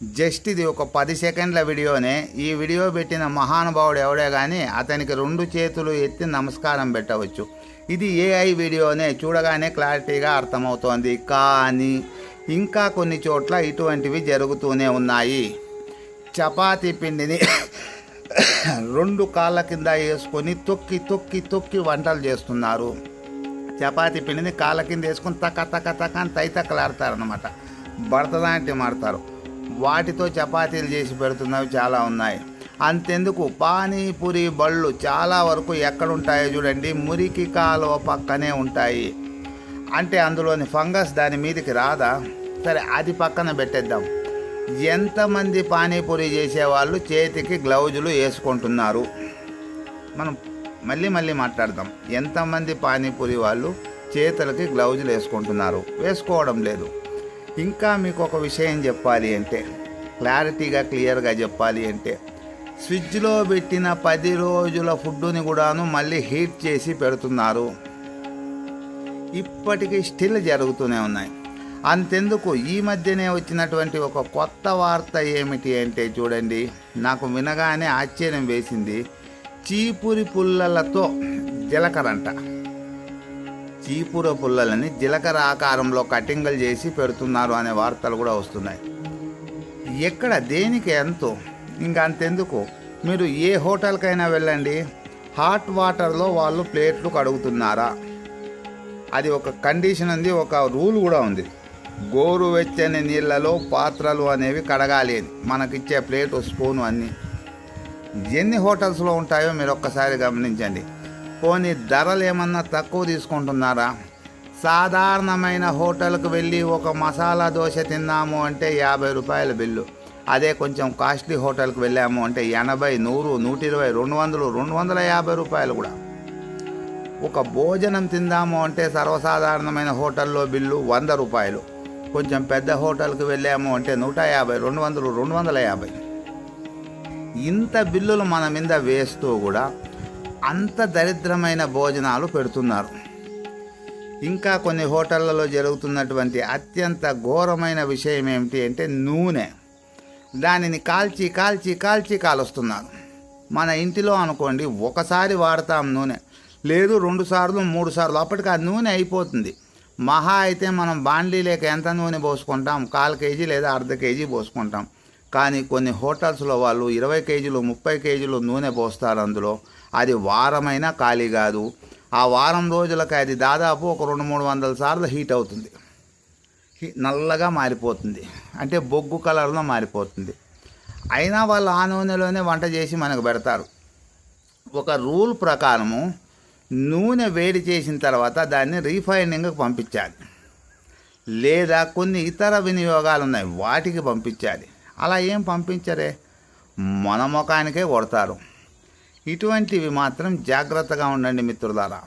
Just ఇది ఒక పది సెకండ్ల వీడియోనే. ఈ వీడియో పెట్టిన మహానుభావుడు ఎవడే కానీ అతనికి రెండు చేతులు ఎత్తి నమస్కారం పెట్టవచ్చు. ఇది ఏఐ వీడియోనే చూడగానే క్లారిటీగా అర్థమవుతోంది. కానీ ఇంకా కొన్ని చోట్ల ఇటువంటివి జరుగుతూనే ఉన్నాయి. చపాతీ పిండిని రెండు కాళ్ళ కింద వేసుకొని తొక్కి తొక్కి తొక్కి వంటలు చేస్తున్నారు. చపాతీ పిండిని కాళ్ళ కింద వేసుకొని తక్క తక్క తక్క అని తైతక్కలాడతారనమాట భరతనాట్యం ఆడతారు. వాటితో చపాతీలు చేసి పెడుతున్నవి చాలా ఉన్నాయి. అంతెందుకు? పానీపూరి బళ్ళు చాలా వరకు ఎక్కడుంటాయో చూడండి. మురికి కాలువ పక్కనే ఉంటాయి. అంటే అందులోని ఫంగస్ దాని మీదకి రాదా? సరే అది పక్కన పెట్టేద్దాం. ఎంతమంది పానీపూరి చేసేవాళ్ళు చేతికి గ్లౌజులు వేసుకుంటున్నారు? మనం మళ్ళీ మళ్ళీ మాట్లాడదాం. ఎంతమంది పానీపూరి వాళ్ళు చేతులకి గ్లౌజులు వేసుకుంటున్నారు? వేసుకోవడం లేదు. ఇంకా మీకు ఒక విషయం చెప్పాలి అంటే క్లారిటీగా క్లియర్గా చెప్పాలి అంటే ఫ్రిడ్జ్లో పెట్టిన పది రోజుల ఫుడ్డుని కూడాను మళ్ళీ హీట్ చేసి పెడుతున్నారు. ఇప్పటికీ స్టిల్ జరుగుతూనే ఉన్నాయి. అంతెందుకు ఈ మధ్యనే వచ్చినటువంటి ఒక కొత్త వార్త ఏమిటి అంటే చూడండి నాకు వినగానే ఆశ్చర్యం వేసింది. చీపురి పుల్లలతో జీలకర్రంట చీపుర పుల్లలని జీలకర్ర ఆకారంలో కటింగ్లు చేసి పెడుతున్నారు అనే వార్తలు కూడా వస్తున్నాయి. ఎక్కడ దేనికి ఎంతో? ఇంకా అంతెందుకు? మీరు ఏ హోటల్కైనా వెళ్ళండి. హాట్ వాటర్లో వాళ్ళు ప్లేట్లు కడుగుతున్నారా? అది ఒక కండిషన్ ఉంది ఒక రూల్ కూడా ఉంది. గోరువెచ్చని నీళ్ళలో పాత్రలు అనేవి కడగాలి. మనకిచ్చే ప్లేటు స్పూను అన్నీ. ఎన్ని హోటల్స్లో ఉంటాయో మీరు ఒక్కసారి గమనించండి. పోనీ ధరలు ఏమన్నా తక్కువ తీసుకుంటున్నారా? సాధారణమైన హోటల్కి వెళ్ళి ఒక మసాలా దోశ తిన్నాము అంటే యాభై రూపాయల బిల్లు. అదే కొంచెం కాస్ట్లీ హోటల్కి వెళ్ళాము అంటే ఎనభై నూరు నూట ఇరవై రెండు వందలు రెండు వందల యాభై రూపాయలు కూడా. ఒక భోజనం తిందాము అంటే సర్వసాధారణమైన హోటల్లో బిల్లు వంద రూపాయలు. కొంచెం పెద్ద హోటల్కి వెళ్ళాము అంటే నూట యాభై రెండు వందలు రెండు వందల యాభై. ఇంత బిల్లులు మన మీద వేస్తూ కూడా అంత దరిద్రమైన భోజనాలు పెడుతున్నారు. ఇంకా కొన్ని హోటళ్ళలో జరుగుతున్నటువంటి అత్యంత ఘోరమైన విషయం ఏమిటి అంటే నూనె. దానిని కాల్చి కాల్చి కాల్చి కాలుస్తున్నారు. మన ఇంటిలో అనుకోండి ఒకసారి వాడతాం నూనె. లేదు రెండు సార్లు మూడు సార్లు అప్పటికి ఆ నూనె అయిపోతుంది. మహా అయితే మనం బాండ్లీ లేక ఎంత నూనె పోసుకుంటాం? కాల్ కేజీ లేదా అర్ధ కేజీ పోసుకుంటాం. కానీ కొన్ని హోటల్స్లో వాళ్ళు ఇరవై కేజీలు ముప్పై కేజీలు నూనె పోస్తారు అందులో. అది వారమైనా ఖాళీ కాదు. ఆ వారం రోజులకి అది దాదాపు ఒక రెండు మూడు వందల సార్లు హీట్ అవుతుంది. హీ- నల్లగా మారిపోతుంది. అంటే బొగ్గు కలర్లో మారిపోతుంది. అయినా వాళ్ళు ఆ నూనెలోనే వంట చేసి మనకు పెడతారు. ఒక రూల్ ప్రకారము నూనె వేడి చేసిన తర్వాత దాన్ని రీఫైనింగ్కి పంపించాలి. లేదా కొన్ని ఇతర వినియోగాలు ఉన్నాయి వాటికి పంపించాలి. అలా ఏం పంపించరే? మన ముఖానికే కొడతారు. ఇటువంటివి మాత్రం జాగ్రత్తగా ఉండండి మిత్రులారా.